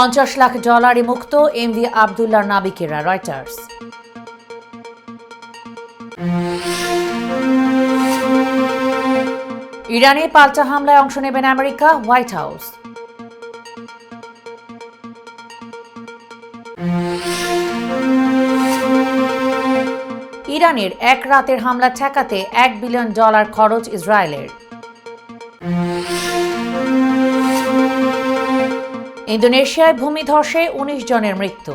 পঞ্চাশ লাখ ডলারে মুক্ত এমভি আবদুল্লার নাবিকেরা, রয়টার্স। ইরানে পাল্টা হামলায় অংশ নেবেন আমেরিকা, হোয়াইট হাউস। ইরানের এক রাতের হামলা ঠেকাতে এক বিলিয়ন ডলার খরচ ইসরায়েলের। ইন্দোনেশিয়ায় ভূমিধসে উনিশ জনের মৃত্যু।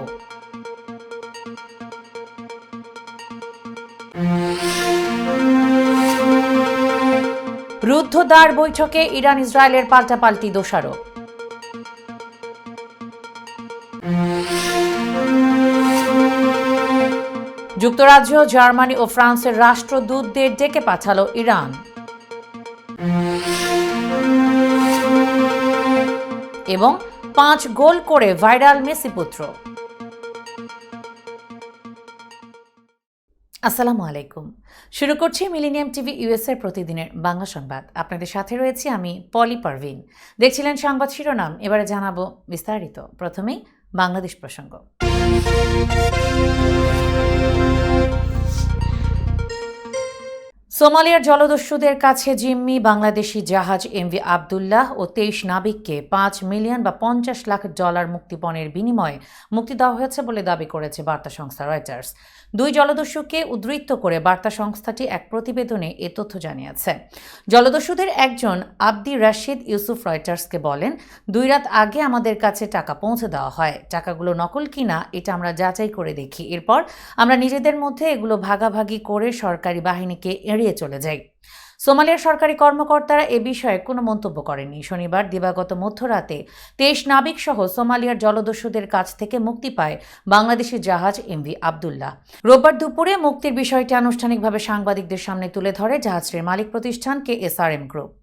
রুদ্ধদ্বার বৈঠকে ইরান ইসরায়েলের পাল্টাপাল্টি দোষারোপ। যুক্তরাজ্য, জার্মানি ও ফ্রান্সের রাষ্ট্রদূতদের ডেকে পাঠালো ইরান। এবং পাঁচ গোল করে ভাইরাল মেসি পুত্র। আসসালামু আলাইকুম। শুরু করছি মিলিনিয়াম টিভি ইউএসএর প্রতিদিনের বাংলা সংবাদ। আপনাদের সাথে রয়েছি আমি পলি পারভিন। দেখছিলেন সংবাদ শিরোনাম, এবারে জানাব বিস্তারিত। প্রথমেই বাংলাদেশ প্রসঙ্গ। সোমালিয়ার জলদস্যুদের কাছে জিম্মি বাংলাদেশি জাহাজ এমভি আবদুল্লাহ ও তেইশ নাবিককে পাঁচ মিলিয়ন বা পঞ্চাশ লাখ ডলার মুক্তিপণের বিনিময়ে মুক্তি দেওয়া হয়েছে বলে দাবি করেছে বার্তা সংস্থা রয়টার্স। দুই জলদস্যুকে উদ্ধৃত করে বার্তা সংস্থাটি এক প্রতিবেদনে এ তথ্য জানিয়েছে। জলদস্যুদের একজন আব্দি রাশিদ ইউসুফ রয়টার্সকে বলেন, দুই রাত আগে আমাদের কাছে টাকা পৌঁছে দেওয়া হয়। টাকাগুলো নকল কিনা এটা আমরা যাচাই করে দেখি। এরপর আমরা নিজেদের মধ্যে এগুলো ভাগাভাগি করে সরকারি বাহিনীকে এড়িয়ে চলে যায়। সোমালিয়ার সরকারি কর্মকর্তারা এ বিষয়ে কোনো মন্তব্য করেননি। শনিবার দিবাগত মধ্যরাতে তেইশ নাবিক সহ সোমালিয়ার জলদস্যুদের কাছ থেকে মুক্তি পায় বাংলাদেশের জাহাজ এমভি আবদুল্লাহ। রোববার দুপুরে মুক্তির বিষয়টি আনুষ্ঠানিকভাবে সাংবাদিকদের সামনে তুলে ধরে জাহাজটির মালিক প্রতিষ্ঠান K S R M group.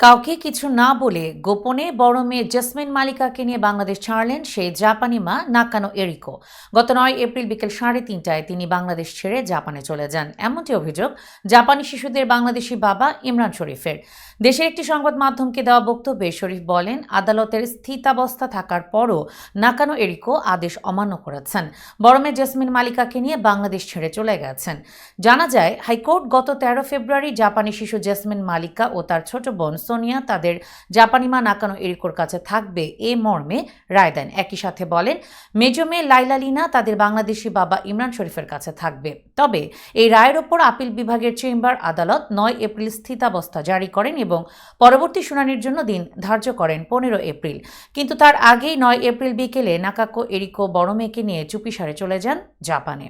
কাউকে কিছু না বলে গোপনে বড় মেয়ে জেসমিন মালিকাকে নিয়ে বাংলাদেশ ছাড়লেন সেই জাপানি মা নাকানো এরিকো। গত নয় এপ্রিল বিকেল সাড়ে তিনটায় তিনি বাংলাদেশ ছেড়ে জাপানে চলে যান। এমনটি অভিযোগ জাপানি শিশুদের বাংলাদেশি বাবা ইমরান শরীফের। দেশের একটি সংবাদ মাধ্যমকে দেওয়া বক্তব্যে শরীফ বলেন, আদালতের স্থিতাবস্থা থাকার পরও নাকানো এরিকো আদেশ অমান্য করেছেন। বড় মেয়ে জেসমিন মালিকাকে নিয়ে বাংলাদেশ ছেড়ে চলে গেছেন। জানা যায়, হাইকোর্ট গত তেরো ফেব্রুয়ারি জাপানি শিশু জেসমিন মালিকা ও তার ছোট বোন সোনিয়া তাদের জাপানি মা নাকানো এরিকোর কাছে থাকবে এ মর্মে রায় দেন। একই সাথে বলেন, মেজো মেয়ে লাইলা লিনা তাদের বাংলাদেশি বাবা ইমরান শরীফের কাছে থাকবে। তবে এই রায়ের ওপর আপিল বিভাগের চেম্বার আদালত নয় এপ্রিল স্থিতাবস্থা জারি করেন এবং পরবর্তী শুনানির জন্য দিন ধার্য করেন পনেরো এপ্রিল। কিন্তু তার আগেই নয় এপ্রিল বিকেলে নাকাকো এরিকো বড় মেয়েকে নিয়ে চুপিসারে চলে যান জাপানে।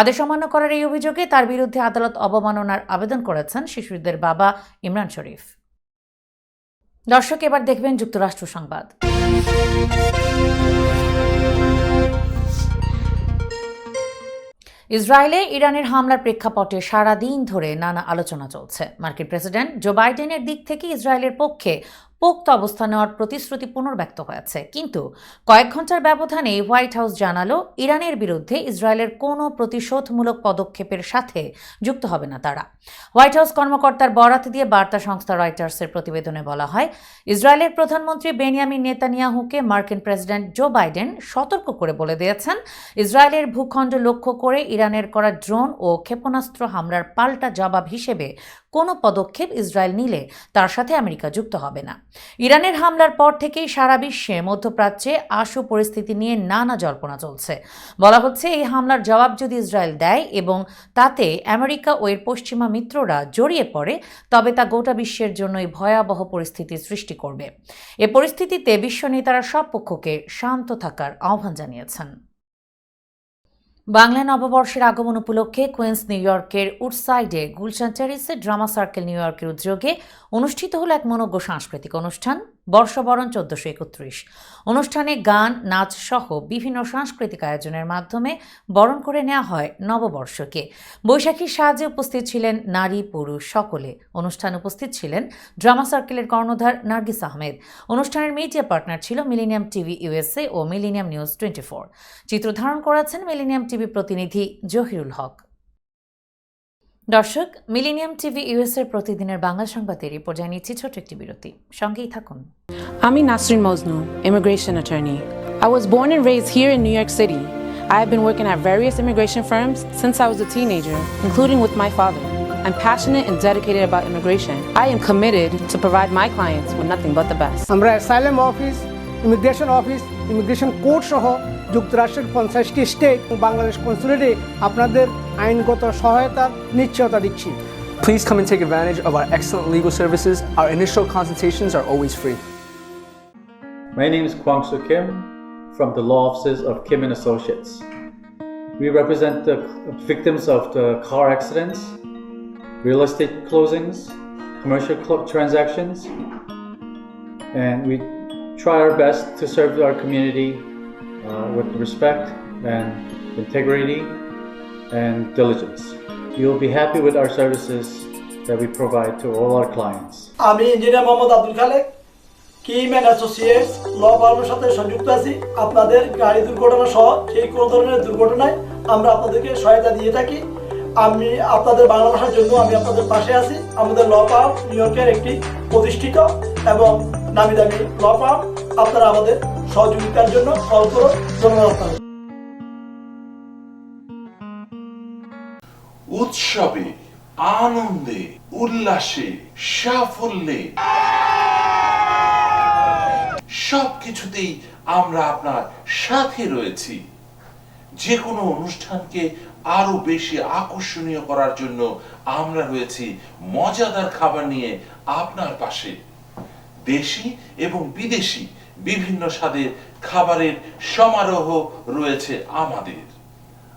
আদেশ অমান্য করার এই অভিযোগে তার বিরুদ্ধে আদালত অবমাননার আবেদন করেছেন শিশুদের বাবা ইমরান শরীফ। দর্শক, এবার দেখবেন যুক্তরাষ্ট্র সংবাদ। ইসরায়েলে ইরানের হামলার প্রেক্ষাপটে সারা দিন ধরে নানা আলোচনা চলছে। মার্কিন প্রেসিডেন্ট জো বাইডেনের দিক থেকে ইসরায়েলের পক্ষে পোক্ত অবস্থান নেওয়ার প্রতিশ্রুতি পুনর্ব্যক্ত হয়েছে। কিন্তু কয়েক ঘণ্টার ব্যবধানে হোয়াইট হাউস জানালো, ইরানের বিরুদ্ধে ইসরায়েলের কোনো প্রতিশোধমূলক পদক্ষেপের সাথে যুক্ত হবে না তারা। হোয়াইট হাউস কর্মকর্তার বরাত দিয়ে বার্তা সংস্থা রয়টার্সের প্রতিবেদনে বলা হয়, ইসরায়েলের প্রধানমন্ত্রী বেনিয়ামিন নেতানিয়াহুকে মার্কিন প্রেসিডেন্ট জো বাইডেন সতর্ক করে বলে দিয়েছেন, ইসরায়েলের ভূখণ্ড লক্ষ্য করে ইরানের করা ড্রোন ও ক্ষেপণাস্ত্র হামলার পাল্টা জবাব হিসেবে কোনো পদক্ষেপ ইসরায়েল নিলে তার সাথে আমেরিকা যুক্ত হবে না। ইরানের হামলার পর থেকেই সারা বিশ্বে মধ্যপ্রাচ্যে আশু পরিস্থিতি নিয়ে নানা জল্পনা চলছে। বলা হচ্ছে, এই হামলার জবাব যদি ইসরায়েল দেয় এবং তাতে আমেরিকা ও এর পশ্চিমা মিত্ররা জড়িয়ে পড়ে, তবে তা গোটা বিশ্বের জন্যই ভয়াবহ পরিস্থিতি সৃষ্টি করবে। এ পরিস্থিতিতে বিশ্ব নেতারা সব পক্ষকে শান্ত থাকার আহ্বান জানিয়েছেন। বাংলা নববর্ষের আগমন উপলক্ষে কুইন্স নিউ ইয়র্কের উডসাইডে গুলশান টেরিসে ড্রামা সার্কেল নিউ ইয়র্কের উদ্যোগে অনুষ্ঠিত হল এক মনোজ্ঞ সাংস্কৃতিক অনুষ্ঠান। বর্ষবরণ চোদ্দশো একত্রিশ। অনুষ্ঠানে গান, নাচ সহ বিভিন্ন সাংস্কৃতিক আয়োজনের মাধ্যমে বরণ করে নেওয়া হয় নববর্ষকে। বৈশাখীর সাহায্যে উপস্থিত ছিলেন নারী, পুরুষ সকলে। অনুষ্ঠান উপস্থিত ছিলেন ড্রামা সার্কেলের কর্ণধার নার্গিস আহমেদ। অনুষ্ঠানের মিডিয়া পার্টনার ছিল মিলিনিয়াম টিভি ইউএসএ ও মিলিনিয়াম নিউজ টোয়েন্টি ফোর। চিত্র ধারণ করেছেন মিলিনিয়াম টিভি প্রতিনিধি জহিরুল হক। দর্শক মিলিনিয়াম টিভি ইউএসএর প্রতিদিনের বাংলা সংবাদের রিপোর্ট জানিয়েছি ছোট একটি বিরতি সঙ্গেই থাকুন I'm Nasrin Mosnu, immigration attorney. I was born and raised here in New York City. I have been working at various immigration firms since I was a teenager, including with my father. I'm passionate and dedicated about immigration. I am committed to provide my clients with nothing but the best. আমরা asylum office immigration office immigration court সহ যুক্তরাষ্ট্রের পঞ্চাশটি state ও বাংলাদেশ কনসুলেটে আপনাদের আইনগত সহায়তার নিশ্চয়তা দিচ্ছি Please come and take advantage of our excellent legal services. Our initial consultations are always free. My name is Kwang Soo Kim from the law offices of Kim and Associates. We represent the victims of the car accidents, real estate closings, commercial cl- transactions, and we try our best to serve our community uh, with respect and integrity and diligence. You'll be happy with our services that we provide to all our clients. আমি engineer Mohammad Abdul Khalek Kim and associates law ফার্মের সাথে সংযুক্ত আছি আপনাদের গাড়ি দুর্ঘটনা সহ সেই কোনো ধরনের দুর্ঘটনায় আমরা আপনাদেরকে সহায়তা দিয়ে থাকি আমি আপনাদের বাংলা ভাষার জন্য আমি আপনাদের পাশে আছি আমাদের ল ফার্ম নিউ ইয়র্কের একটি প্রতিষ্ঠিত এবং নামি দামি ল ফার্ম আপনারা আমাদের সহযোগিতার জন্য কল করুন ধন্যবাদ উৎসবে, আনন্দে, উল্লাসে, সাফল্যে। সবকিছুতেই আমরা আপনার সাথে রয়েছি। যে কোনো অনুষ্ঠানকে আরও বেশি আকর্ষণীয় করার জন্য আমরা রয়েছি মজাদার খাবার নিয়ে আপনার পাশে। দেশি এবং বিদেশি বিভিন্ন স্বাদের খাবারের সমারোহ রয়েছে আমাদের।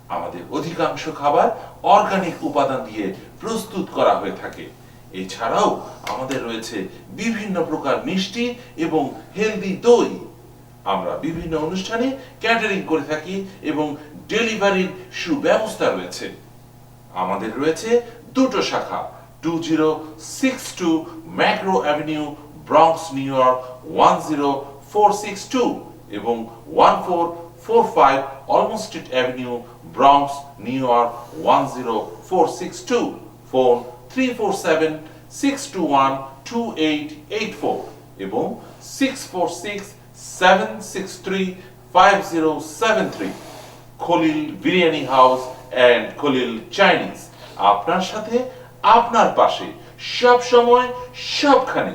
আমাদের অধিকাংশ খাবার অর্গানিক উপাদান দিয়ে প্রস্তুত করা হয়ে থাকে। এছাড়াও আমাদের রয়েছে বিভিন্ন প্রকার মিষ্টি এবং হেলদি দই। আমরা বিভিন্ন অনুষ্ঠানে ক্যাটারিং করে থাকি এবং ডেলিভারির সুব্যবস্থা রয়েছে। আমাদের রয়েছে দুটো শাখা two zero six two macro avenue Bronx New York one zero four six two এবং one four four five street avenue Bronx New York one zero four six two phone three four seven six two one two eight eight four এবং six four six seven six three five zero seven three Khalil biryani house and Khalil Chinese আপনার সাথে, আপনার পাশে সব সময় সবখানে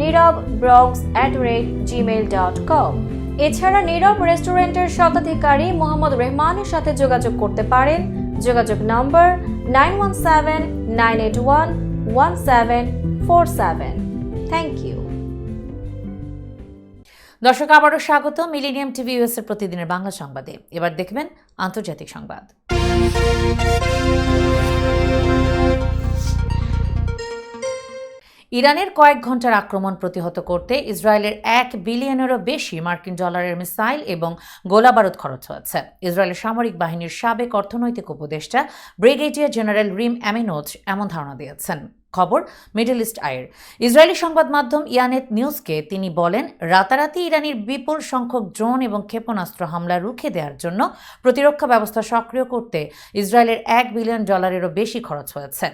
Nirab Bronx at rate gmail dot com এছাড়া নীরব রেস্টুরেন্টের শতাধিকারী মোহাম্মদ রহমানের সাথে যোগাযোগ করতে পারেন। যোগাযোগ নম্বর nine one seven nine eight one one seven four seven thank you দর্শক, আবারও স্বাগত মিলিনিয়াম টিভি ইউএস এর প্রতিদিনের বাংলা সংবাদে। এবার দেখবেন আন্তর্জাতিক সংবাদ। ইরানের কয়েক ঘণ্টার আক্রমণ প্রতিহত করতে ইসরায়েলের এক বিলিয়নেরও বেশি মার্কিন ডলারের মিসাইল এবং গোলাবারুদ খরচ হয়েছে। ইসরায়েলের সামরিক বাহিনীর সাবেক অর্থনৈতিক উপদেষ্টা ব্রিগেডিয়ার জেনারেল রিম অ্যামিনোজ এমন ধারণা দিয়েছেন। খবর মিডল ইস্ট আয়ের। ইসরায়েলি সংবাদ মাধ্যম ইয়ানেট নিউজকে তিনি বলেন, রাতারাতি ইরানির বিপুল সংখ্যক ড্রোন এবং ক্ষেপণাস্ত্র হামলা রুখে দেওয়ার জন্য প্রতিরক্ষা ব্যবস্থা সক্রিয় করতে ইসরায়েলের এক বিলিয়ন ডলারেরও বেশি খরচ হয়েছে।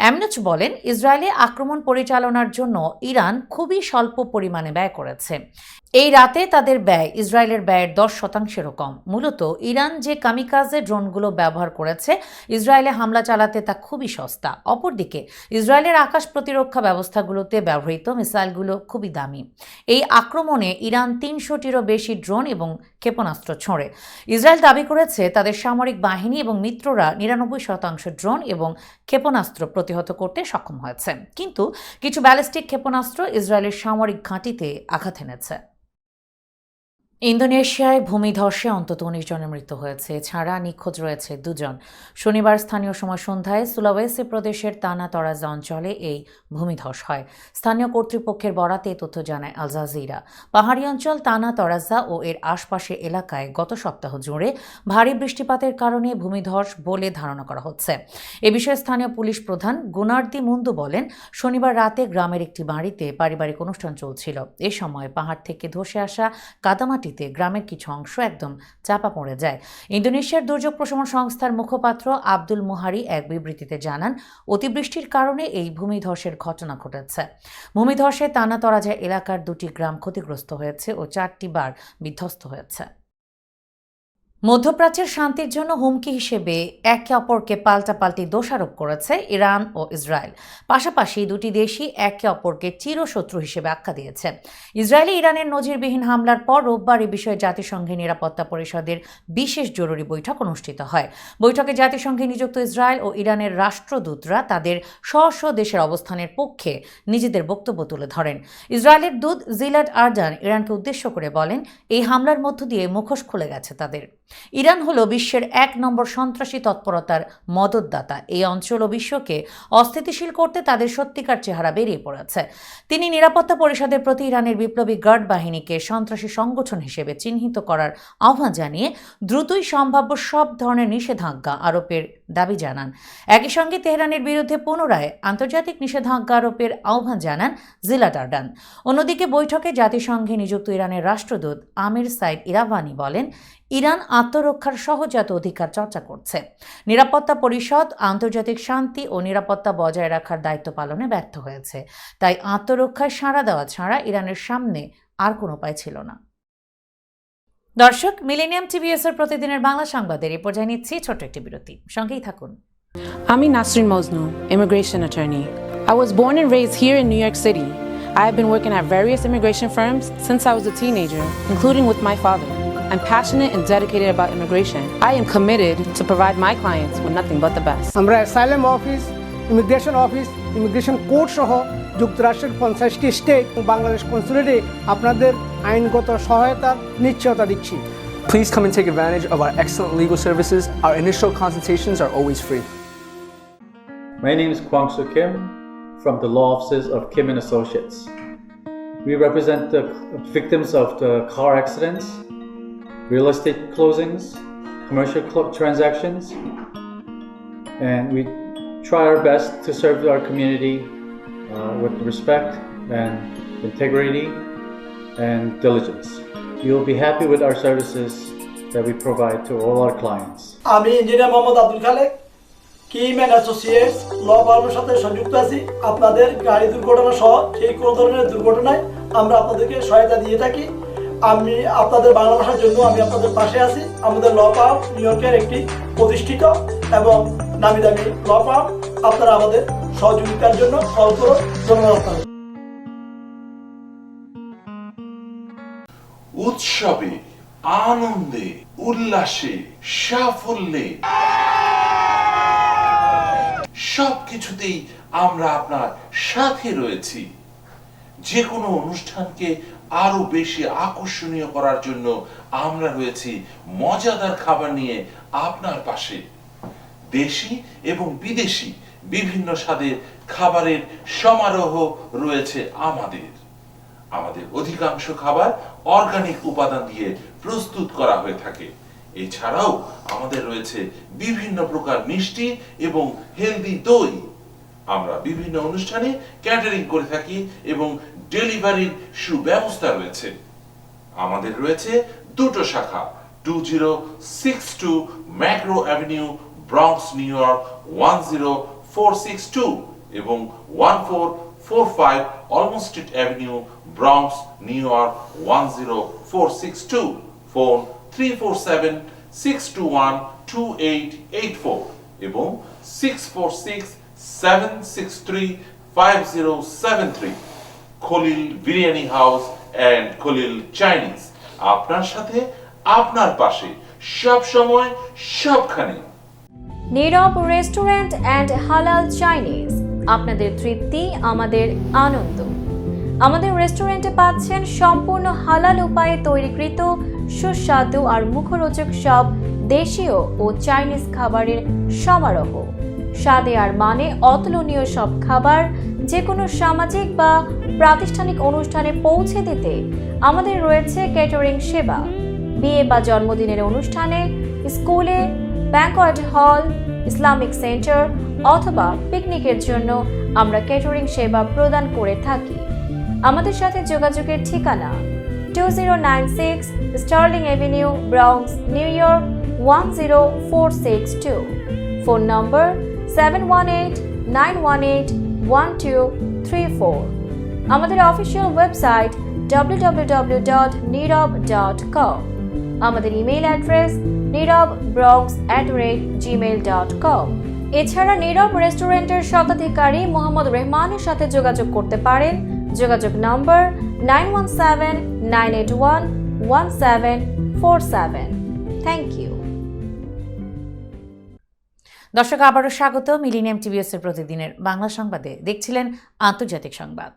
অ্যামিনোচ বলেন, ইসরায়েলে আক্রমণ পরিচালনার জন্য ইরান খুবই স্বল্প পরিমাণে ব্যয় করেছে। এই রাতে তাদের ব্যয়, ইসরায়েলের ব্যয়ের দশ শতাংশেরও কম। মূলত ইরান যে কামিকাজে ড্রোনগুলো ব্যবহার করেছে, ইসরায়েলে হামলা চালাতে তা খুবই সস্তা। অপরদিকে, ইসরায়েল ইসরায়েলের আকাশ প্রতিরক্ষা ব্যবস্থাগুলোতে ব্যবহৃত মিসাইলগুলো খুবই দামি। এই আক্রমণে ইরান তিনশোটিরও বেশি ড্রোন এবং ক্ষেপণাস্ত্র ছোঁড়ে। ইসরায়েল দাবি করেছে, তাদের সামরিক বাহিনী এবং মিত্ররা নিরানব্বই শতাংশ ড্রোন এবং ক্ষেপণাস্ত্র প্রতিহত করতে সক্ষম হয়েছে। কিন্তু কিছু ব্যালিস্টিক ক্ষেপণাস্ত্র ইসরায়েলের সামরিক ঘাঁটিতে আঘাত এনেছে। ইন্দোনেশিয়ায় ভূমিধসে অন্তত উনিশ জনের মৃত্যু হয়েছে। এছাড়া নিখোঁজ রয়েছে দুজন। শনিবার স্থানীয় সময় সন্ধ্যায় সুলাওয়েসি প্রদেশের তানা তরাজ অঞ্চলে এই ভূমিধস হয়। স্থানীয় কর্তৃপক্ষের বরাতে তথ্য জানায় আল জাজিরা। পাহাড়ি অঞ্চল তানা তরাজা ও এর আশপাশের এলাকায় গত সপ্তাহ জুড়ে ভারী বৃষ্টিপাতের কারণে ভূমিধস বলে ধারণা করা হচ্ছে। এ বিষয়ে স্থানীয় পুলিশ প্রধান গুনার্দি মুন্দু বলেন, শনিবার রাতে গ্রামের একটি বাড়িতে পারিবারিক অনুষ্ঠান চলছিল। এ সময় পাহাড় থেকে ধসে আসা কাদামাটিতে গ্রামের কিছু অংশ একদম চাপা পড়ে যায়। ইন্দোনেশিয়ার দুর্যোগ প্রশমন সংস্থার মুখপাত্র আব্দুল মুহারি এক বিবৃতিতে জানান, অতিবৃষ্টির কারণে এই ভূমিধসের ঘটনা ঘটেছে। ভূমিধসে তানাতরাজা এলাকার দুটি গ্রাম ক্ষতিগ্রস্ত হয়েছে ও চারটি বার বিধ্বস্ত হয়েছে। মধ্যপ্রাচ্যের শান্তির জন্য হুমকি হিসেবে একে অপরকে পাল্টাপাল্টি দোষারোপ করেছে ইরান ও ইসরায়েল। পাশাপাশি দুটি দেশই একে অপরকে চিরশত্রু হিসেবে আখ্যা দিয়েছে। ইসরায়েলি ইরানের নজিরবিহীন হামলার পর রোববার এ বিষয়ে জাতিসংঘের নিরাপত্তা পরিষদের বিশেষ জরুরি বৈঠক অনুষ্ঠিত হয়। বৈঠকে জাতিসংঘে নিযুক্ত ইসরায়েল ও ইরানের রাষ্ট্রদূতরা তাদের স্ব স্ব দেশের অবস্থানের পক্ষে নিজেদের বক্তব্য তুলে ধরেন। ইসরায়েলের দূত জিলাড আরদান ইরানকে উদ্দেশ্য করে বলেন, এই হামলার মধ্য দিয়ে মুখোশ খুলে গেছে তাদের। ইরান হল বিশ্বের এক নম্বর সন্ত্রাসী তৎপরতার মদতদাতা। এই অঞ্চল ও বিশ্বকে অস্থিতিশীল করতে তাদের সত্যিকার চেহারা বেরিয়ে পড়েছে। তিনি নিরাপত্তা পরিষদের প্রতি ইরানের বিপ্লবী গার্ড বাহিনীকে সন্ত্রাসী সংগঠন হিসেবে চিহ্নিত করার আহ্বান জানিয়ে দ্রুতই সম্ভাব্য সব ধরনের নিষেধাজ্ঞা আরোপের দাবি জানান। একই সঙ্গে তেহরানের বিরুদ্ধে পুনরায় আন্তর্জাতিক নিষেধাজ্ঞা আরোপের আহ্বান জানান জিলা টার্ডান অন্যদিকে বৈঠকে জাতিসংঘে নিযুক্ত ইরানের রাষ্ট্রদূত আমির সাইদ ইরাভানি বলেন ইরান আত্মরক্ষার সহজাত অধিকার চর্চা করছে নিরাপত্তা পরিষদ আন্তর্জাতিক শান্তি ও নিরাপত্তা বজায় রাখার দায়িত্ব পালনে ব্যর্থ হয়েছে তাই আত্মরক্ষায় সাড়া দেওয়া ছাড়া ইরানের সামনে আর কোনো উপায় ছিল না দর্শক মিলেনিয়াম টিভিএস এর প্রতিদিনের বাংলা সংবাদের এ পর্যায়ে নিচ্ছি ছোট্ট একটি বিরতি সঙ্গেই থাকুন আমি Nasrin Majnu immigration attorney. I was born and raised here in New York City. I have been working at various immigration firms since I was a teenager, including with my father. I'm passionate and dedicated about immigration. I am committed to provide my clients with nothing but the best. আমরা asylum office immigration office immigration court সহ যুক্তরাষ্ট্রের পঞ্চাশটি state ও বাংলাদেশ কনসুলেটে আপনাদের আইনগত সহায়তার নিশ্চয়তা দিচ্ছি Please come and take advantage of our excellent legal services. Our initial consultations are always free. My name is Kwang Soo Kim from the law offices of Kim and Associates. We represent the victims of the car accidents, real estate closings, commercial cl- transactions, and we try our best to serve our community uh, with respect and integrity and diligence. You'll be happy with our services that we provide to all our clients. আমি engineer Mohammad Abdul Khalek Kim and associates law ফার্মের সাথে সংযুক্ত আছি আপনাদের গাড়ি দুর্ঘটনা সহ সেই কোনো ধরনের দুর্ঘটনায় আমরা আপনাদেরকে আমি আপনাদের বাংলা ভাষার জন্য আমি আপনাদের পাশে আছি। আমাদের ল ফার্ম নিউ ইয়র্কের একটি প্রতিষ্ঠিত এবং নামি দামি ল ফার্ম আপনারা আমাদের সহযোগিতার জন্য কল করুন। ধন্যবাদ উৎসবে, আনন্দে, উল্লাসে, সাফল্যে। সবকিছুতেই আমরা আপনার সাথে রয়েছি। যে কোনো অনুষ্ঠানকে আরও বেশি আকর্ষণীয় করার জন্য আমরা রয়েছি মজাদার খাবার নিয়ে আপনার পাশে। দেশি এবং বিদেশি বিভিন্ন স্বাদের খাবারের সমারোহ রয়েছে আমাদের। আমাদের অধিকাংশ খাবার অর্গানিক উপাদান দিয়ে প্রস্তুত করা হয়ে থাকে। এছাড়াও আমাদের রয়েছে বিভিন্ন প্রকার মিষ্টি এবং হেলদি দই। আমরা বিভিন্ন অনুষ্ঠানে ক্যাটারিং করে থাকি এবং ডেলিভারির সুব্যবস্থা রয়েছে। আমাদের রয়েছে দুটো শাখা two zero six two macro avenue Bronx New York one zero four six two এবং one four four five Olmstead avenue Bronx New York one zero four six two phone three four seven six two one two eight eight four এবং six four six 763 5073 Khalil biryani house and Khalil Chinese আপনার সাথে, আপনার পাশে, সব সময়, সবখানে। Nirab restaurant and হালাল Chinese আপনাদের তৃপ্তি, আমাদের আনন্দ। আমাদের রেস্টুরেন্টে পাচ্ছেন সম্পূর্ণ হালাল উপায়ে তৈরিকৃত সুস্বাদু আর মুখরোচক সব দেশীয় ও চাইনিজ খাবারের সমারোহ। স্বাদে আর মানে অতুলনীয় সব খাবার যে কোনো সামাজিক বা প্রাতিষ্ঠানিক অনুষ্ঠানে পৌঁছে দিতে আমাদের রয়েছে ক্যাটারিং সেবা। বিয়ে বা জন্মদিনের অনুষ্ঠানে স্কুলে ব্যাংকোয়েট হল ইসলামিক সেন্টার অথবা পিকনিকের জন্য আমরা ক্যাটারিং সেবা প্রদান করে থাকি। আমাদের সাথে যোগাযোগের ঠিকানা two zero nine six sterling avenue Bronx New York one zero four six two phone number seven one eight nine one eight one two three four আমাদের অফিসিয়াল ওয়েবসাইট www.nirab.com আমাদের email address Nirab Bronx at rate gmail dot com এছাড়া নীরব রেস্টুরেন্টের শতাধিকারী মোহাম্মদ রহমানের সাথে যোগাযোগ করতে পারেন। যোগাযোগ নম্বর nine one seven nine eight one one seven four seven thank you দর্শক আবারও স্বাগত মিলিনিয়াম টিভিএস এর প্রতিদিনের বাংলা সংবাদে দেখছিলেন আন্তর্জাতিক সংবাদ।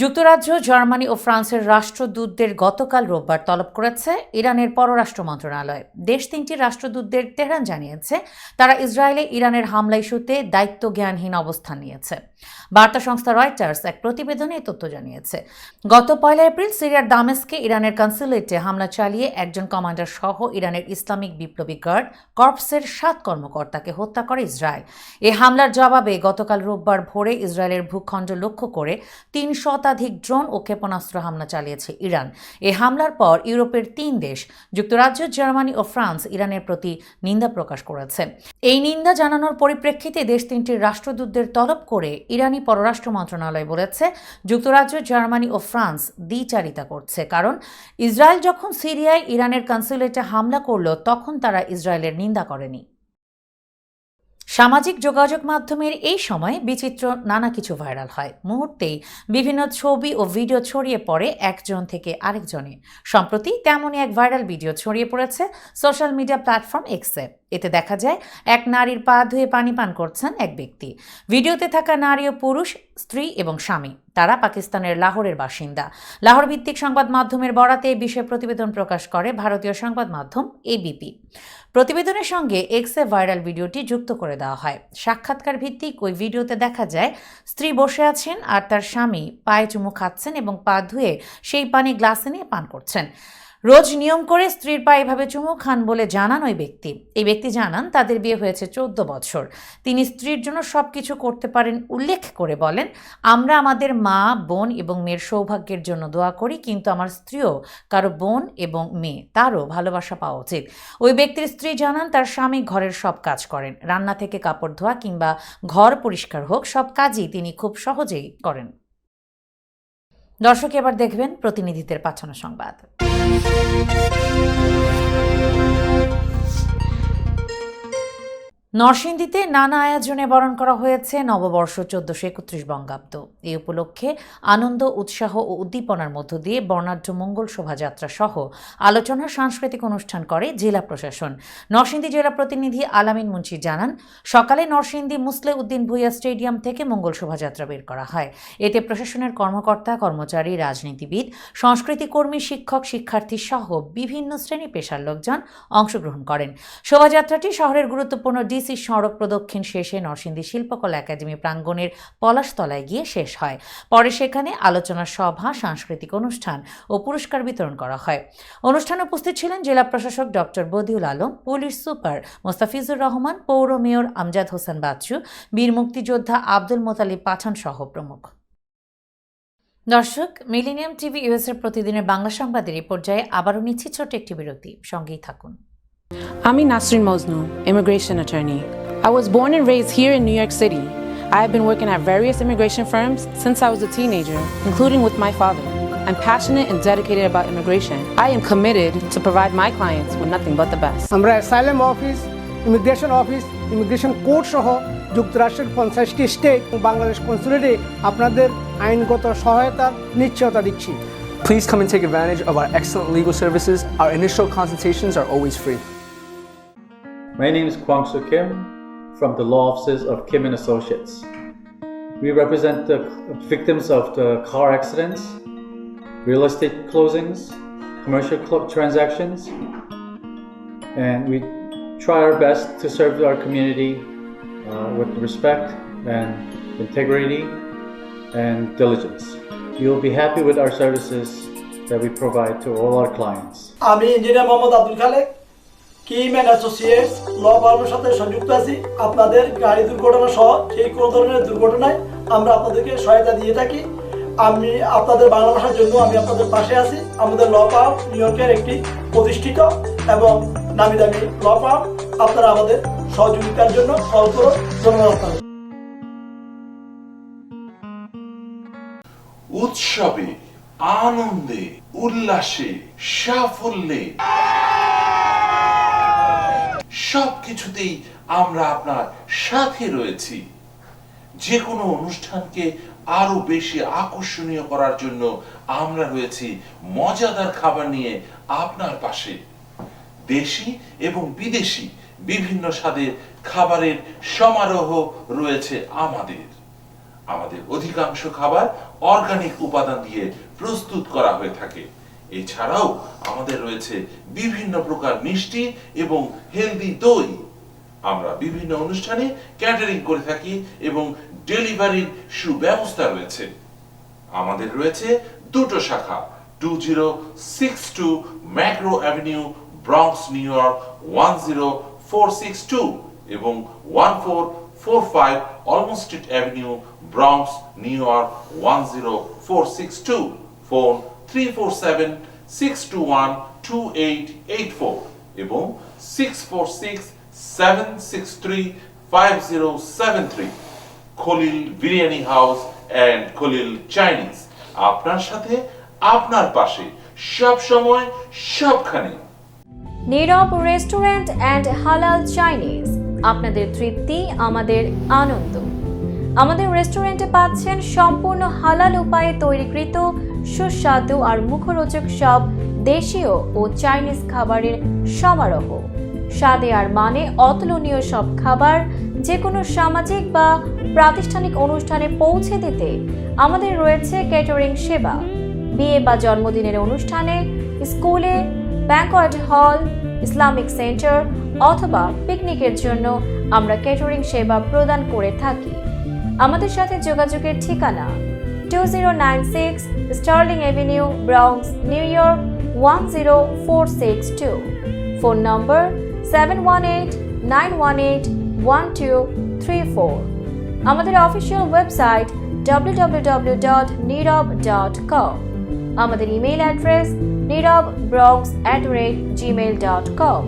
যুক্তরাজ্য, জার্মানি ও ফ্রান্সের রাষ্ট্রদূতদের গতকাল রোববার তলব করেছে ইরানের পররাষ্ট্র মন্ত্রণালয়। দেশ তিনটির রাষ্ট্রদূতদের তেহরান জানিয়েছে, তারা ইসরায়েলে ইরানের হামলা ইস্যুতে দায়িত্ব জ্ঞানহীন অবস্থান নিয়েছে। বার্তা সংস্থা রয়টার্স এক প্রতিবেদনে এই তথ্য জানিয়েছে। গত পয়লা এপ্রিল সিরিয়ার দামেস্কে ইরানের কনসুলেটে হামলা চালিয়ে একজন কমান্ডার সহ ইরানের ইসলামিক বিপ্লবী গার্ড কর্পসের সাত কর্মকর্তাকে হত্যা করে ইসরায়েল। এ হামলার জবাবে গতকাল রোববার ভোরে ইসরায়েলের ভূখণ্ড লক্ষ্য করে তিন শতাধিক ড্রোন ও ক্ষেপণাস্ত্র হামলা চালিয়েছে ইরান। এ হামলার পর ইউরোপের তিন দেশ, যুক্তরাজ্য, জার্মানি ও ফ্রান্স ইরানের প্রতি নিন্দা প্রকাশ করেছে। এই নিন্দা জানানোর পরিপ্রেক্ষিতে দেশ তিনটির রাষ্ট্রদূতদের তলব করে ইরানি পররাষ্ট্র মন্ত্রণালয় বলেছে, যুক্তরাজ্য, জার্মানি ও ফ্রান্স দ্বিচারিতা করছে, কারণ ইসরায়েল যখন সিরিয়ায় ইরানের কনসুলেটে হামলা করল, তখন তারা ইসরায়েলের নিন্দা করেনি। সামাজিক যোগাযোগ মাধ্যমের এই সময় বিচিত্র নানা কিছু ভাইরাল হয়। মুহূর্তেই বিভিন্ন ছবি ও ভিডিও ছড়িয়ে পড়ে একজন থেকে আরেকজনে। সম্প্রতি তেমনই এক ভাইরাল ভিডিও ছড়িয়ে পড়েছে সোশ্যাল মিডিয়া প্ল্যাটফর্ম এক্সে। এতে দেখা যায়, এক নারীর পা ধুয়ে পানি পান করছেন এক ব্যক্তি। ভিডিওতে থাকা নারী ও পুরুষ, স্ত্রী এবং স্বামী। তারা পাকিস্তানের লাহোরের বাসিন্দা। লাহোর ভিত্তিক সংবাদ মাধ্যমের বরাতে এই বিষয়ে প্রতিবেদন প্রকাশ করে ভারতীয় সংবাদ মাধ্যম এবিপি প্রতিবেদনের সঙ্গে এক্সে ভাইরাল ভিডিওটি যুক্ত করে দেওয়া হয়। সাক্ষাৎকার ভিত্তিক ওই ভিডিওতে দেখা যায়, স্ত্রী বসে আছেন আর তার স্বামী পায়ে চুমু খাচ্ছেন এবং পা ধুয়ে সেই পানি গ্লাসে নিয়ে পান করছেন। রোজ নিয়ম করে স্ত্রীর পায়ে এভাবে চুমু খান বলে জানান ওই ব্যক্তি। এই ব্যক্তি জানান, তাদের বিয়ে হয়েছে চোদ্দ বছর। তিনি স্ত্রীর জন্য সব কিছু করতে পারেন, উল্লেখ করে বলেন, আমরা আমাদের মা, বোন এবং মেয়ের সৌভাগ্যের জন্য দোয়া করি, কিন্তু আমার স্ত্রীও কারও বোন এবং মেয়ে, তারও ভালোবাসা পাওয়া উচিত। ওই ব্যক্তির স্ত্রী জানান, তার স্বামী ঘরের সব কাজ করেন। রান্না থেকে কাপড় ধোয়া কিংবা ঘর পরিষ্কার হোক, সব কাজই তিনি খুব সহজেই করেন। দর্শক এবার দেখবেন প্রতিনিধিদের পাঠানো সংবাদ। নরসিংদীতে নানা আয়োজনে বরণ করা হয়েছে নববর্ষ চোদ্দশো একত্রিশ বঙ্গাব্দ। এই উপলক্ষে আনন্দ, উৎসাহ ও উদ্দীপনার মধ্য দিয়ে বর্ণাঢ্য মঙ্গল শোভাযাত্রা সহ আলোচনা, সাংস্কৃতিক অনুষ্ঠান করে জেলা প্রশাসন। নরসিংদী জেলা প্রতিনিধি আলামিন মুন্সি জানান, সকালে নরসিংদী মুসলে উদ্দিন ভুইয়া স্টেডিয়াম থেকে মঙ্গল শোভাযাত্রা বের করা হয়। এতে প্রশাসনের কর্মকর্তা, কর্মচারী, রাজনীতিবিদ, সংস্কৃতি কর্মী, শিক্ষক, শিক্ষার্থী সহ বিভিন্ন শ্রেণি পেশার লোকজন অংশগ্রহণ করেন। শোভাযাত্রাটি শহরের গুরুত্বপূর্ণ ডিসি সড়ক প্রদক্ষিণ শেষে নরসিংদী শিল্পকলা একাডেমি প্রাঙ্গণের পলাশতলায় গিয়ে শেষ হয়। পরে সেখানে আলোচনা সভা, সাংস্কৃতিক অনুষ্ঠান ও পুরস্কার বিতরণ করা হয়। অনুষ্ঠানে উপস্থিত ছিলেন জেলা প্রশাসক doctor Badiul Alam, police super Mostafizur Rahman, পৌর মেয়র আমজাদ হোসেন বাচ্চু, বীর মুক্তিযোদ্ধা আব্দুল মোতালিব পাঠান সহ প্রমুখ। দর্শক, মিলিনিয়াম টিভি ইউএসের প্রতিদিনের বাংলা সংবাদের এই পর্যায়ে আবারও নিচ্ছি ছোট একটি বিরতি। সঙ্গেই থাকুন। I'm Nasrin Mosnu, immigration attorney. I was born and raised here in New York City. I have been working at various immigration firms since I was a teenager, including with my father. I'm passionate and dedicated about immigration. I am committed to provide my clients with nothing but the best. আমরা asylum office immigration office immigration court সহ যুক্তরাষ্ট্রের পঞ্চাশটি state এবং বাংলাদেশ কনসুলেটে আপনাদের আইনগত সহায়তার নিশ্চয়তা দিচ্ছি Please come and take advantage of our excellent legal services. Our initial consultations are always free. My name is Kwang Soo Kim from the law offices of Kim and Associates. We represent the victims of the car accidents, real estate closings, commercial cl- transactions, and we try our best to serve our community uh, with respect and integrity and diligence. You'll be happy with our services that we provide to all our clients. আমি engineer Mohammad Abdul Khalek Kim and associates law ফার্মের সাথে সংযুক্ত আছি? আপনাদের গাড়ি দুর্ঘটনা সহ কোনো ধরনের দুর্ঘটনায় আমরা আপনাদেরকে সহায়তা দিয়ে থাকি। আমি আপনাদের বাংলা ভাষার জন্য আমি আপনাদের পাশে আছি। আমাদের ল ফার্ম নিউ ইয়র্কের একটি প্রতিষ্ঠিত এবং নামি দামি ল ফার্ম আপনারা আমাদের সহযোগিতার জন্য কল ধন্যবাদ আপনাদের। উৎসবে, আনন্দে, উল্লাসে, সাফল্যে। সবকিছুতেই আমরা আপনার সাথে রয়েছি। যে কোনো অনুষ্ঠানকে আরও বেশি আকর্ষণীয় করার জন্য আমরা রয়েছি মজাদার খাবার নিয়ে আপনার পাশে। দেশি এবং বিদেশি বিভিন্ন স্বাদের খাবারের সমারোহ রয়েছে আমাদের। আমাদের অধিকাংশ খাবার অর্গানিক উপাদান দিয়ে প্রস্তুত করা হয়ে থাকে। এছাড়াও আমাদের রয়েছে বিভিন্ন প্রকার মিষ্টি এবং হেলদি দই। আমরা বিভিন্ন অনুষ্ঠানে ক্যাটারিং করে থাকি এবং ডেলিভারির সুব্যবস্থা রয়েছে। আমাদের রয়েছে দুটো শাখা two zero six two macro avenue Bronx New York one zero four six two এবং one four four five Olmstead street avenue Bronx New York one zero four six two phone three four seven six two one two eight eight four এবং six four six seven six three five zero seven three Khalil biryani house and Khalil Chinese আপনার সাথে, আপনার পাশে, সব সময়, সবখানে। Nirab restaurant and হালাল Chinese আপনাদের তৃপ্তি, আমাদের আনন্দ। আমাদের রেস্টুরেন্টে পাচ্ছেন সম্পূর্ণ হালাল উপায়ে তৈরিকৃত সুস্বাদু আর মুখরোচক সব দেশীয় ও চাইনিজ খাবারের সমারোহ। স্বাদে আর মানে অতুলনীয় সব খাবার যে কোনো সামাজিক বা প্রাতিষ্ঠানিক অনুষ্ঠানে পৌঁছে দিতে আমাদের রয়েছে ক্যাটারিং সেবা। বিয়ে বা জন্মদিনের অনুষ্ঠানে স্কুলে ব্যাংকোয়েট হল ইসলামিক সেন্টার অথবা পিকনিকের জন্য আমরা ক্যাটারিং সেবা প্রদান করে থাকি। আমাদের সাথে যোগাযোগের ঠিকানা two zero nine six sterling avenue Bronx New York one zero four six two phone number seven one eight nine one eight one two three four আমাদের অফিসিয়াল ওয়েবসাইট www.nirav.com আমাদের email address Nirab Bronx at rate gmail dot com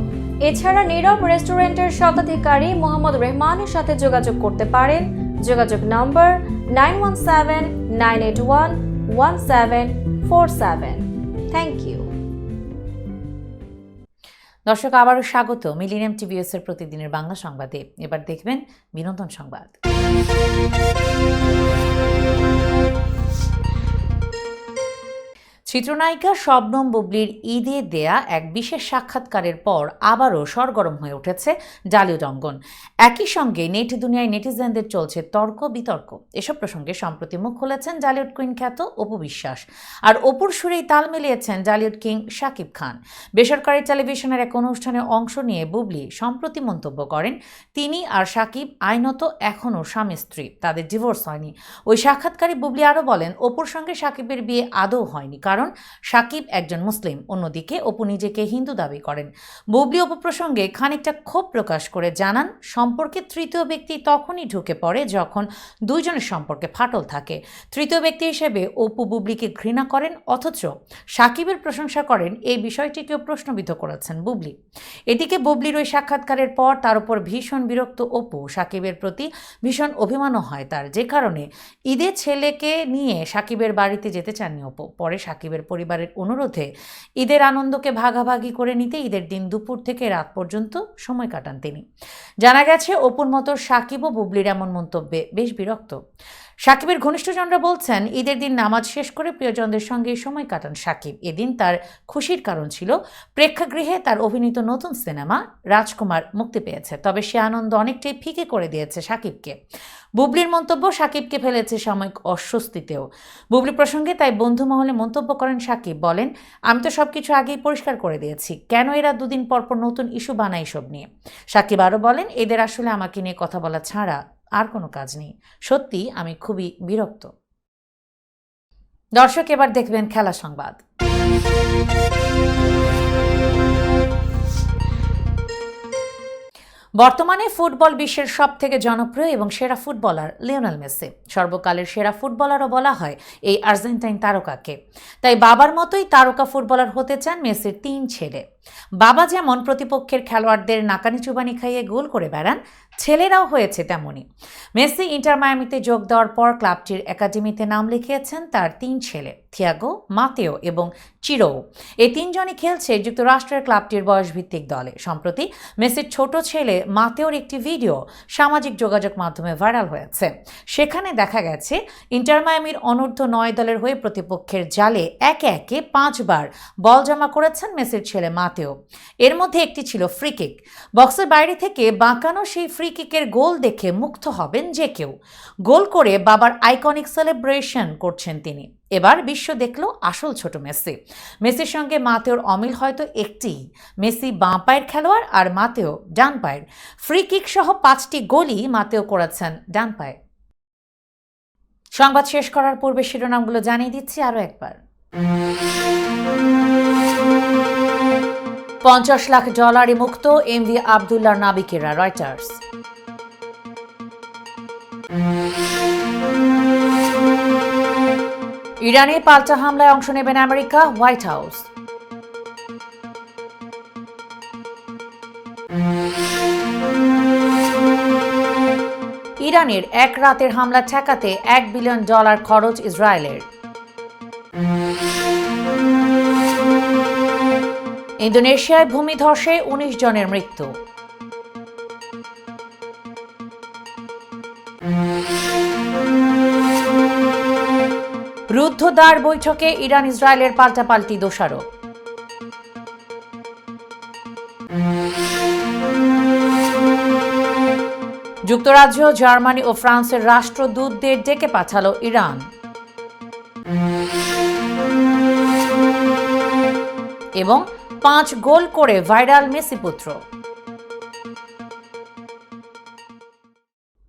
এছাড়া নীরব রেস্টুরেন্টের স্বত্বাধিকারী মোহাম্মদ রহমানের সাথে যোগাযোগ করতে পারেন। যোগাযোগ নম্বর nine one seven nine eight one one seven four seven thank you দর্শক, আবারও স্বাগত মিলিনিয়াম টিভিএস এর প্রতিদিনের বাংলা সংবাদে। এবার দেখবেন বিনোদন সংবাদ। চিত্রনায়িকা শবনম বুবলির ঈদে দেয়া এক বিশেষ সাক্ষাৎকারের পর আবারও সরগরম হয়ে উঠেছে ডালিউড অঙ্গন। একই সঙ্গে নেট দুনিয়ায় নেটিজেনদের চলছে তর্ক বিতর্ক। এসব প্রসঙ্গে সম্প্রতি মুখ খুলেছেন জালিউড কুইন খ্যাত অপু বিশ্বাস। আর অপুর সুরেই তাল মিলিয়েছেন জালিউড কিং শাকিব খান। বেসরকারি টেলিভিশনের এক অনুষ্ঠানে অংশ নিয়ে বুবলি সম্প্রতি মন্তব্য করেন, তিনি আর শাকিব আইনত এখনও স্বামী স্ত্রী, তাদের ডিভোর্স হয়নি। ওই সাক্ষাৎকারে বুবলি আরও বলেন, অপুর সঙ্গে শাকিবের বিয়ে আদৌ হয়নি, কারণ শাকিব একজন মুসলিম। অন্যদিকে অপু নিজেকে হিন্দু দাবি করেন। বুবলি অপু প্রসঙ্গে খানিকটা ক্ষোভ প্রকাশ করে জানান, সম্পর্কে তৃতীয় ব্যক্তি তখনই ঢুকে পড়ে যখন দুইজনের সম্পর্কে ফাটল থাকে। তৃতীয় ব্যক্তি হিসেবে অপু বুবলিকে ঘৃণা করেন, অথচ সাকিবের প্রশংসা করেন, এই বিষয়টিকেও প্রশ্নবিদ্ধ করেছেন বুবলি। এদিকে বুবলির ওই সাক্ষাৎকারের পর তার উপর ভীষণ বিরক্ত অপু। সাকিবের প্রতি ভীষণ অভিমানও হয় তার, যে কারণে ঈদে ছেলেকে নিয়ে সাকিবের বাড়িতে যেতে চাননি অপু। পরে সাকিব সাকিবের পরিবারের অনুরোধে ঈদের আনন্দকে ভাগাভাগি করে নিতে ঈদের দিন দুপুর থেকে রাত পর্যন্ত সময় কাটান তিনি। জানা গেছে, অপুর মতো সাকিব ও বুবলির এমন মন্তব্যে বেশ বিরক্ত। সাকিবের ঘনিষ্ঠজনরা বলছেন, ঈদের দিন নামাজ শেষ করে প্রিয়জনদের সঙ্গে সময় কাটান সাকিব। এদিন তার খুশির কারণ ছিল, প্রেক্ষাগৃহে তার অভিনীত নতুন সিনেমা রাজকুমার মুক্তি পেয়েছে। তবে সে আনন্দ অনেকটাই ফিকে করে দিয়েছে সাকিবকে। বুবলির মন্তব্য সাকিবকে ফেলেছে সাময়িক অস্বস্তিতেও। বুবলি প্রসঙ্গে তাই বন্ধু মহলে মন্তব্য করেন সাকিব, বলেন, আমি তো সবকিছু আগেই পরিষ্কার করে দিয়েছি। কেন এরা দুদিন পর পর নতুন ইস্যু বানায় সব নিয়ে? সাকিব আরও বলেন, এদের আসলে আমাকে নিয়ে কথা বলা ছাড়া আর কোনো কাজ নেই। সত্যি, আমি খুবই বিরক্ত। দর্শক, এবার দেখবেন খেলা সংবাদ। বর্তমানে ফুটবল বিশ্বের সব থেকে জনপ্রিয় এবং সেরা ফুটবলার লিওনাল মেসি। সর্বকালের সেরা ফুটবলারও বলা হয় এই আর্জেন্টাইন তারকাকে। তাই বাবার মতোই তারকা ফুটবলার হতে চান মেসির তিন ছেলে। বাবা যেমন প্রতিপক্ষের খেলোয়াড়দের নাকানি চুবানি খাইয়ে গোল করে বেড়ান ছেলেরাও হয়েছে তেমনই। মেসি ইন্টার মায়ামিতে যোগ দেওয়ার পর ক্লাবটির একাডেমিতে নাম লিখিয়েছেন তার তিন ছেলে, থিয়াগো, মাতেও এবং চিরো এই তিনজনই খেলছে যুক্তরাষ্ট্রের ক্লাবটির বয়সভিত্তিক দলে। সম্প্রতি মেসির ছোট ছেলে মাতেওর একটি ভিডিও সামাজিক যোগাযোগ মাধ্যমে ভাইরাল হয়েছে। সেখানে দেখা গেছে, ইন্টার মায়ামির অনূর্ধ্ব নয় দলের হয়ে প্রতিপক্ষের জালে একে একে পাঁচবার বল জমা করেছেন মেসির ছেলে মাতেও। এর মধ্যে একটি ছিল ফ্রি কিক। বক্সের বাইরে থেকে বাঁকানো সেই ফ্রি কিকের গোল দেখে মুগ্ধ হবেন যে কেউ। গোল করে বাবার আইকনিক সেলিব্রেশন করছেন তিনি। এবার বিশ্ব দেখল আসল ছোট মেসি। মেসির সঙ্গে মাতেওর অমিল হয়তো একটি। মেসি বাঁ পায়ের খেলোয়াড় আর মাতেও ডান পায়ের। ফ্রি কিক সহ পাঁচটি গোলই মাতেও করেছেন ডান পায়ে। সংবাদ শেষ করার পূর্বে শিরোনামগুলো জানিয়ে দিচ্ছি আরও একবার। পঞ্চাশ লাখ ডলারে মুক্ত এমভি আবদুল্লাহ নাবিকেরা, রয়টার্স। ইরানে পাল্টা হামলায় অংশ নেবেন আমেরিকা, হোয়াইট হাউস। ইরানের এক রাতের হামলা ঠেকাতে এক বিলিয়ন ডলার খরচ ইসরায়েলের। ইন্দোনেশিয়ায় ভূমিধসে উনিশ জনের মৃত্যু। রুদ্ধদ্বার বৈঠকে ইরান ইসরায়েলের পাল্টাপাল্টি দোষারোপ। যুক্তরাজ্য, জার্মানি ও ফ্রান্সের রাষ্ট্রদূতদের ডেকে পাঠালো ইরান। এবং পাঁচ গোল করে ভাইরাল মেসি পুত্র।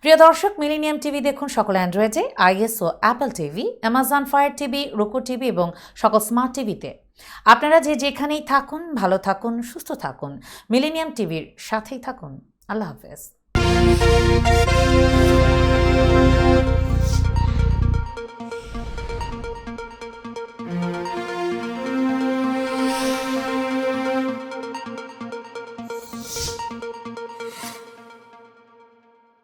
প্রিয় দর্শক, মিলেনিয়াম টিভি দেখুন সকল অ্যান্ড্রয়েডে iOS Apple TV, Amazon Fire TV, Roku TV এবং সকল স্মার্ট টিভিতে। আপনারা যে যেখানেই থাকুন, ভালো থাকুন, সুস্থ থাকুন। মিলেনিয়াম টিভির সাথেই থাকুন। আল্লাহ হাফেজ।